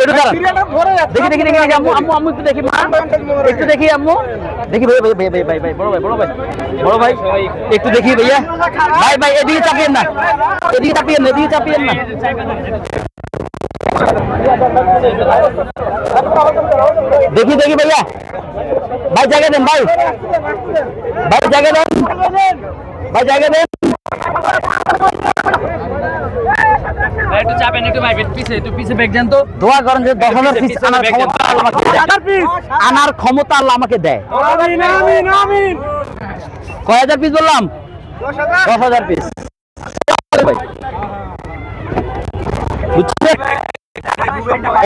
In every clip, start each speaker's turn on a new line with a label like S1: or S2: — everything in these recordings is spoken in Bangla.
S1: একটু দাঁড়ান। দেখি দেখি দেখি দেখি, আম্মু আম্মু আম্মু একটু দেখি মা। একটু দেখি আম্মু। দেখি ভাই ভাই ভাই ভাই ভাই ভাই বড় ভাই বড় ভাই বড় ভাই একটু দেখি ভাইয়া। ভাই ভাই এদিকে চাপিয়েন না। এদিকে চাপিয়েন না এদিকে চাপিয়েন না। দেখি দেখি ভাইয়া। ভাই জায়গা দেন ভাই। ভাই জায়গা দেন। ভাই জায়গা দেন।
S2: ভাই, একটু চাপেন একটু ভাই পিছে একটু পিছে ব্যাগ দেন তো।
S1: দোয়া করেন যে দশ হাজার পিস আনার ক্ষমতা আল্লাহ আমাকে দেয়। আনার ক্ষমতা আল্লাহ আমাকে দেয়। কয় হাজার পিস বললাম? দশ হাজার। পিস ভাই।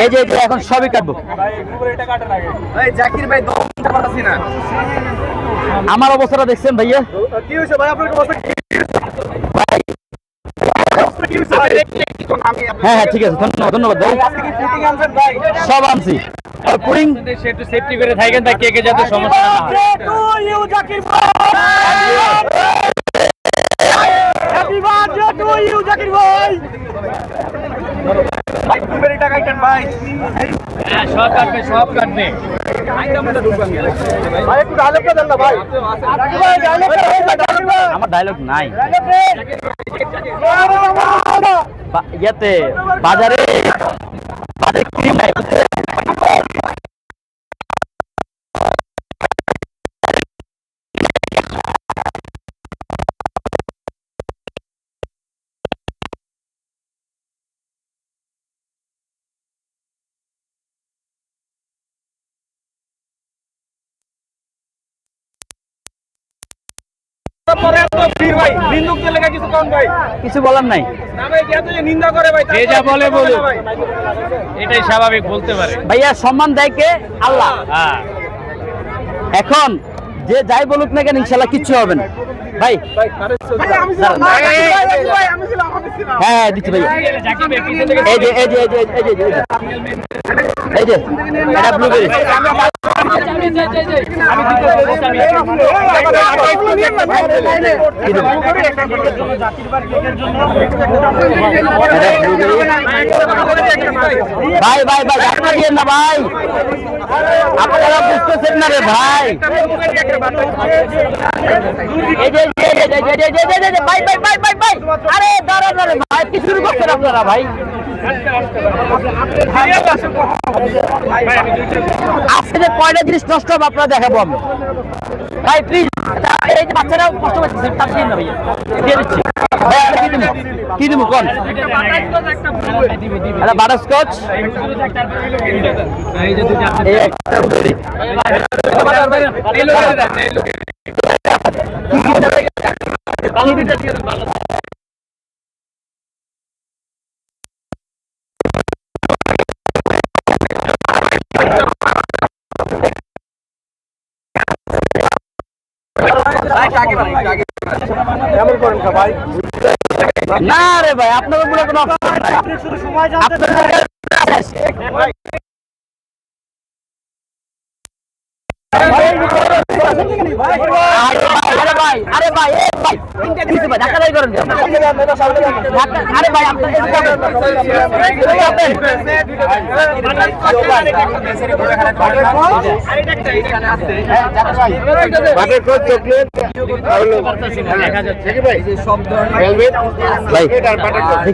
S1: এই যে এই যে এখন সবই কাটবো।
S3: জাকির ভাই দমটা পাচ্ছি না।
S1: আমার অবস্থাটা দেখছেন ভাইয়া?
S3: কি হয়েছে ভাই? আপনার অবস্থা
S1: হ্যাঁ হ্যাঁ ঠিক আছে ধন্যবাদ ধন্যবাদ ভাই। সব আনছি।
S2: একটু সেফটি করে থাকেন তা কে কে যাতে সমস্যা না সব কাটবে কাটবে
S1: আমার ডায়লগ নাই। ইয়েতে বাজারে বাজারে ক্রিম নাই।
S3: কিছু কম ভাই।
S1: কিছু বলার নাই।
S3: না ভাই এত যে নিন্দা করে ভাই
S2: যে যা বলে বলুক। এটাই স্বাভাবিক বলতে পারে।
S1: ভাইয়া সম্মান দেয় কে? আল্লাহ।
S2: হ্যাঁ।
S1: এখন যে যাই বলুক না কেন ইনশাল্লাহ কিচ্ছু হবে না। ভাই
S3: আমি ছিলাম না ভাই আমি ছিলাম আমি ছিলাম
S1: হ্যাঁ হ্যাঁ দিচ্ছি
S2: ভাই
S1: এই যে এই যে এই যে এই যে এই যে এই যে এটা ব্লুবেরি ভাই ভাই ভাই আপনারা দিয়েন না ভাই আপনারা বুঝতেছেন না রে ভাই এই যে ভাই আপনারা জিনিস নষ্ট হবে আপনারা দেখাবো আমি ভাই প্লিজ এই কষ্ট পাচ্ছে কি দিব কোন
S2: একটা যে দুইটা
S1: এই
S3: কেমন করেন ভাই?
S1: না রে ভাই আপনাদের বলে কোনো
S3: সময়
S2: দেখা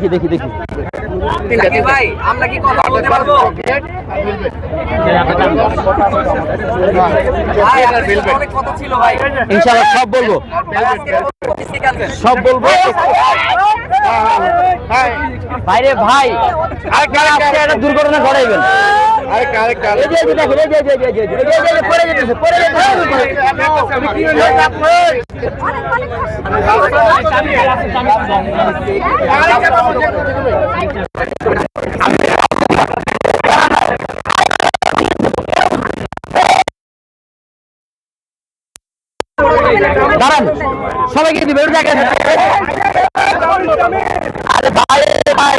S1: দেখি দেখি
S3: ভাই আমরা কি পারব অনেক কথা ছিল ভাই।
S1: ইনশাআল্লাহ সব বলব। সব বলব। ভাইরে ভাই আজকে একটা দুর্ঘটনা ঘটাইবেন।
S3: আরেকটা
S1: দাঁড়ান সবাইকে দিবে আরে ভাই ভাই।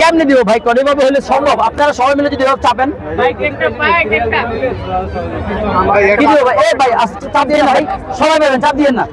S1: কেমনে দিব ভাই? কোন এভাবে হলে সম্ভব? আপনারা সবাই মিলে যদি এভাবে চাপেন। ভাই? এ ভাই চাপ দিয়ে ভাই। সবাই বেরোন চাপ দিয়ে না।